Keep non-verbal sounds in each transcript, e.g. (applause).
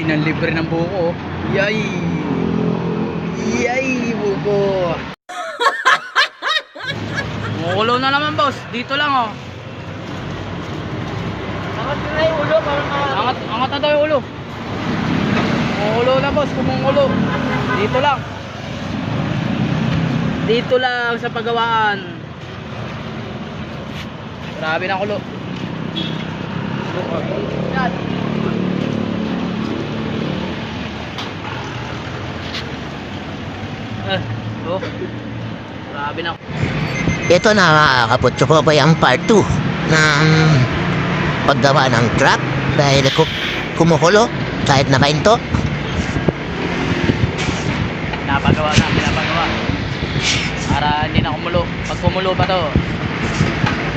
Yay, nang libre ng buko. Yay! Yay, buko! (laughs) Mukulo na naman, boss. Dito lang, oh. Angat na yung ulo para ma... Angat, angat na daw yung ulo. Kumukulo na, boss. Kumukulo. Dito lang. Dito lang sa pagawaan. Grabe na kulo. Yan. Eh, oh. Grabe na. Ito na mga kaputso po yung part 2 ng paggawa ng truck dahil ku- kumukulo kahit nakainto. Pinapagawa na, pinapagawa. Para hindi na kumulo. Pag kumulo pa to,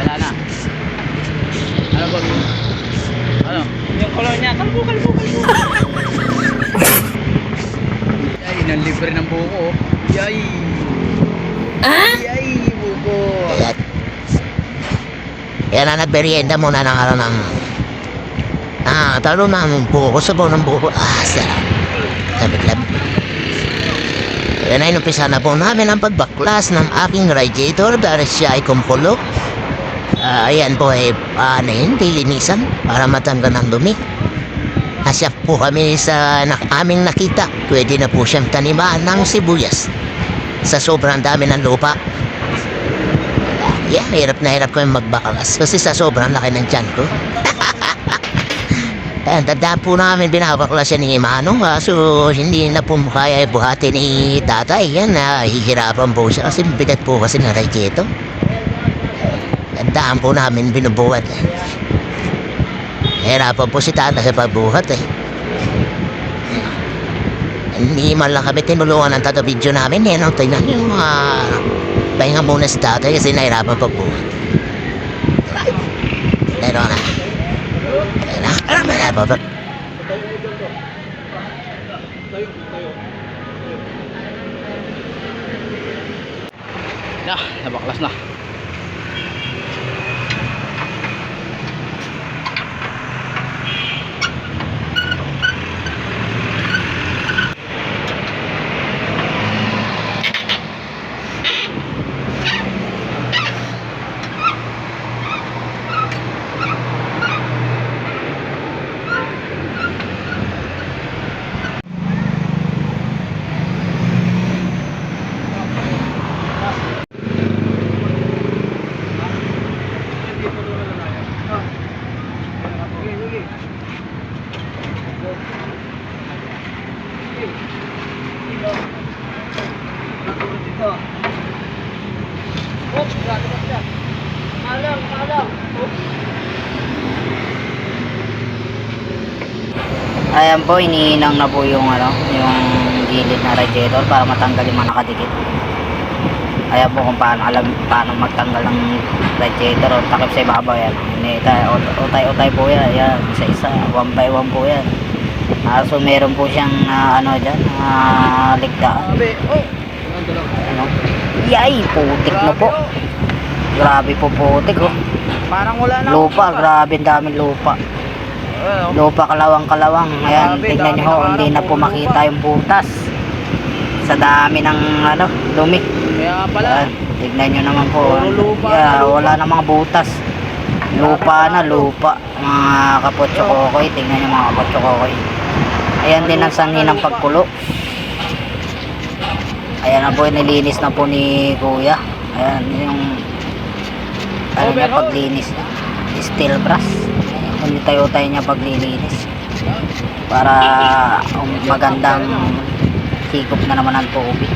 wala na. Ano boss? Ano? Yung color niya, kalbo, kalbo, kalbo. (laughs) Yay, nang libre ng buko. Yay! Yay, buko! Kaya na nagmerienda muna ng ano ng Ah, talo na ng buko, sabaw ng buko. Ah, sarap. Labit-labit. Kaya na inumpisa na po namin ang pagbaklas ng aking radiator dahil siya ay kumukulo. Ah, ayan po ay ano yun, dilinisan para matanggal ng dumi. Asya po kami sa na, aming nakita. Pwede na po siyang tanimaan ng sibuyas. Sa sobrang dami ng lupa. Yeah, hirap na hirap ko yung magbakalas kasi sa sobrang laki ng tiyan ko. (laughs) Ayan, tandaan po namin binabaklas siya ni Manong kaso hindi na po kaya buhati ni tatay. Yan, nahihirapan po siya kasi bigat po kasi ng radiator. Tandaan po namin binubuhat eh. Hirapan po si tata sa pagbuhat eh. Hindi man lang kami tinulungan ng tato video namin eh. No? Tingnan yung mga pahinga muna si tatay kasi nahirapan pagbuhat. Pero na. Pero na. Pero na. Na, nabaklas na. Oh, grabe ka siya. Malang, malang. Ayan po, iniinang na po yung ano, yung gilid na radiator para matanggal yung mga nakadikit. Ayan po kung paano alam paano magtanggal ng radiator o takip sa ibabaw yan. Inita, utay-utay po yan, yan, isa-isa, one by one po yan. Ah, so meron po siyang ah, ano dyan, uh, ligtaan. Grabe, oh! Ano? Yay, putik na po. Grabe po putik oh. Parang wala na. Lupa, grabe ang daming lupa. Ano? Lupa kalawang-kalawang. Ayan, tignan nyo ho, hindi na po makita yung butas. Sa dami ng ano, dumi. Kaya pala. Ayan, tignan nyo naman po. Lupa Yeah, na wala na mga butas. Lupa na, lupa. Mga kapotso kokoy, tignan nyo mga kapotso kokoy. Ayan din ang sanhi ng pagkulo. Ayan na po, nilinis na po ni kuya. Ayan, yung ano niya Overhaul. paglinis. Steel brush. Ayan, yung tayo-tayo niya paglilinis. Para um, magandang higop na naman ang tubig.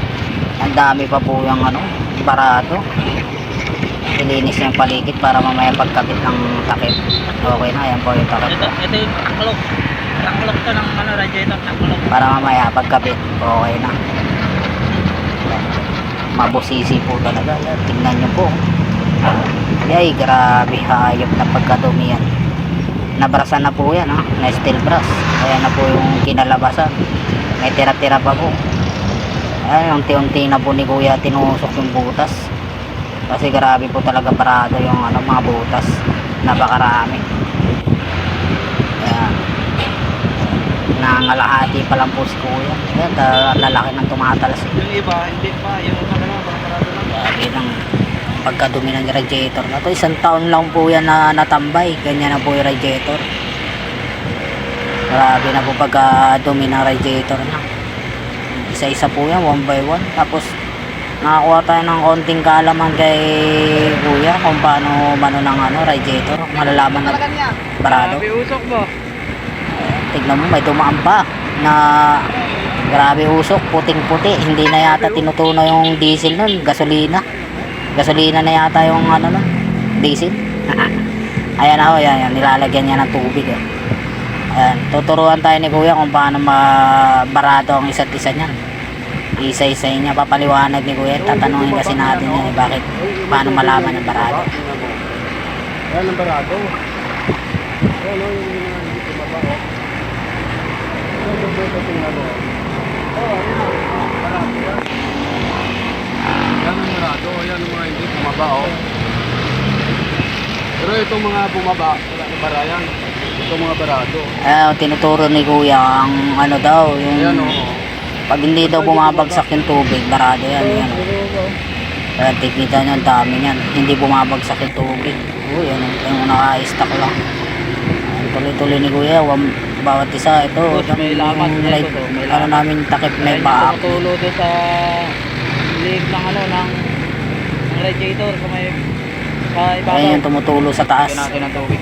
Ang dami pa po yung ano, barato. Ilinis yung paligid para mamaya pagkabit ng takip. Okay na, ayan po yung takip. Ito, ito yung takalok. Takalok to ng ano, radiator, takalok. para mamaya pagkabit okay na mabusisi po talaga Yan, tingnan nyo po yay grabe hayop na pagkadumi yan nabrasan na po yan ha na steel brass kaya na po yung kinalabasan may tira-tira pa po ay unti-unti na po ni kuya tinusok yung butas kasi grabe po talaga parado yung ano, mga butas napakarami Ayan. Nangalahati pa lang po si kuya. Ayan, lalaki ng tumatalas. Yung iba, hindi pa. Yung ano lang, barado lang. Pagkadumi ng radiator na to. Isang taon lang po yan na natambay. Ganyan na po yung radiator. Grabe na po pagkadumi ng radiator na. Isa-isa po yan, one by one. Tapos nakakuha tayo ng konting kaalaman kay kuya kung paano mano ng ano, radiator. Malalaman na barado. Grabe usok mo. Tignan mo, may dumaan pa na grabe usok, puting-puti. Hindi na yata tinutunaw yung diesel nun, gasolina. Gasolina na yata yung ano nun, diesel. ayan ako, ayan, ayan, nilalagyan niya ng tubig. Eh. Ayan, tuturuan tayo ni Kuya kung paano mabarado ang isa't isa niyan. Isa-isa niya, papaliwanag ni Kuya. Tatanungin kasi natin yan, eh, bakit, paano malaman ang barado. Yan ang barado. Ano yung tumaba ko? Ano yung ito tingnan mo? Oh, yan. Barado yan. Yan ang barado. Yan ang mga hindi tumaba oh. Pero itong mga bumaba, wala na barayan. Itong mga barado. Ayan, tinuturo ni Kuya ang ano daw, yung Ayan oh. pag hindi daw bumabagsak yung tubig, barado yan. yan. Kaya tikita nyo, ang dami niyan. Hindi bumabagsak yung tubig. Uy, ano, yung naka-stack lang. Ayan, Tuloy-tuloy ni Kuya, wam, bawat isa, ito, Boss, may yung lamat nito light, to, may ano lamat. namin takip may Ayun, baak. tumutulo doon sa liig ng ano, ng radiator sa may sa ibabaw. Ayan yung tumutulo sa taas. Natin ng tubig.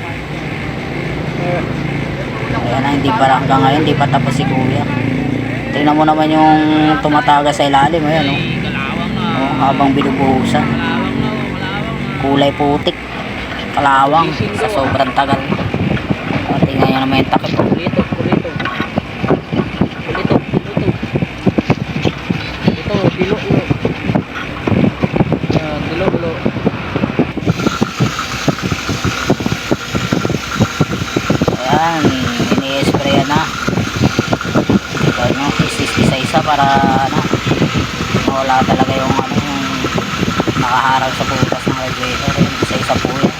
Ayan na, hindi pa hanggang ngayon, hindi pa tapos si Kuya. Tingnan mo naman yung tumataga sa ilalim, ayan oh. Oh habang binubuhusan. Oh. Kulay putik. Kalawang sa sobrang tagal. Tingnan nyo naman yung takip. Kulito, kulito. Kulito, kulito. Ito, bilo, bilo. Yan, bilo, bilo. Ayan, ini-spray na. Ito nyo, isa-isa para ano, wala talaga yung ano, yung nakaharang sa butas ng radiator. Yun, Isa-isa po yun.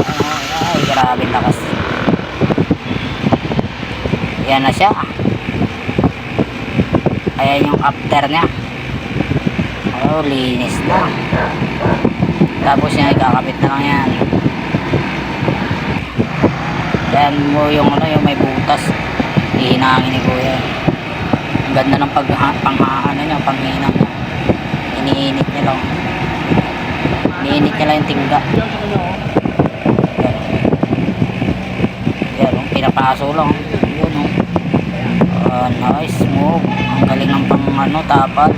Ano, ay, grabe lakas. Yan na siya. Ayan yung after niya. Oh, linis na. Tapos yan, ikakabit na lang yan. Yan mo yung ano, yung may butas. Hihinangin ni Kuya. Ganda ng pag panghaano niya, panghinang niya. Iniinit niya lang. Iniinit niya lang yung tingga. Yan. Oh, pinapaso lang. Yun, oh. Ah, nice move. Ang galing ng pang ano, tapal.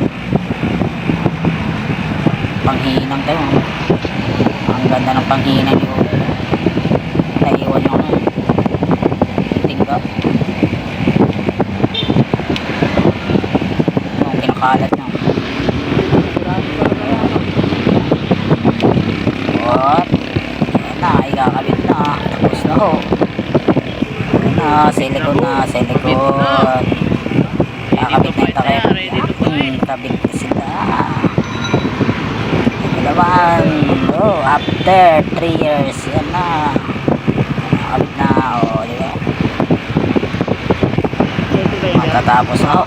Panghinang tayo. oh. Ang ganda ng panghinang Kuya. Naiwan yung ano, tingga. Yung kinakalat niya. What? Yan na, ikakabit na. Tapos na ho. Na, silicone na, silicone. Kakabit na yung takip. Hmm, kabit na sila. Naman. Oh, after 3 years. Yan na. Nakabit na. O, di ba? Matatapos na ho.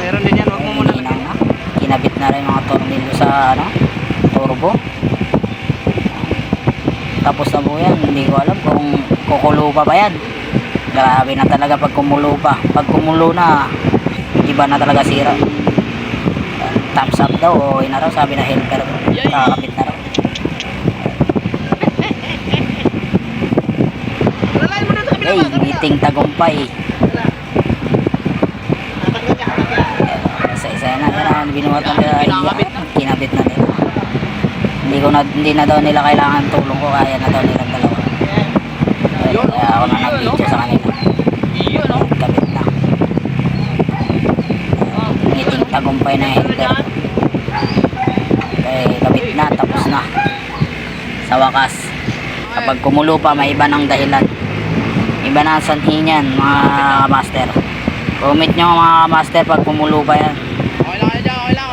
Meron din yan, huwag mo muna. Na. Kinabit na rin mga tornilyo sa ano, turbo. Tapos na po yan. Hindi ko alam kung kukulo pa ba yan. Grabe na talaga pag kumulo pa. Pag kumulo na, iba na talaga sira. Thumbs up daw o yun na raw sabi na helper ko. Kakabit na raw. Hey, meeting tagumpay. Isa-isa na yan. Binuhat na nila. Kinabit na nila. Hindi ko na hindi na daw nila kailangan tulong ko kaya na daw nilang dalawa. Kaya ako na nag-video sa kanila. Iyo, no? Kabit na. Meeting tagumpay na helper. Okay, kabit na. Tapos na. Sa wakas. Kapag kumulo pa, may iba ng dahilan. Iba na sanhi niyan, mga master. Comment nyo mga master pag kumulo pa yan.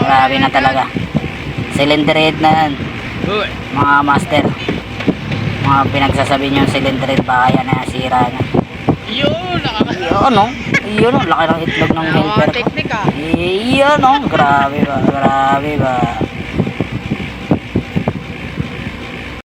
Grabe na talaga. Cylinder head na yan, mga master. Mga pinagsasabi nyo cylinder head, baka yan na sira na. Yun, nakaka... ano? Iyon oh, laki ng itlog ng helper ko. Teknik ah. Iyon oh, grabe ba, grabe ba.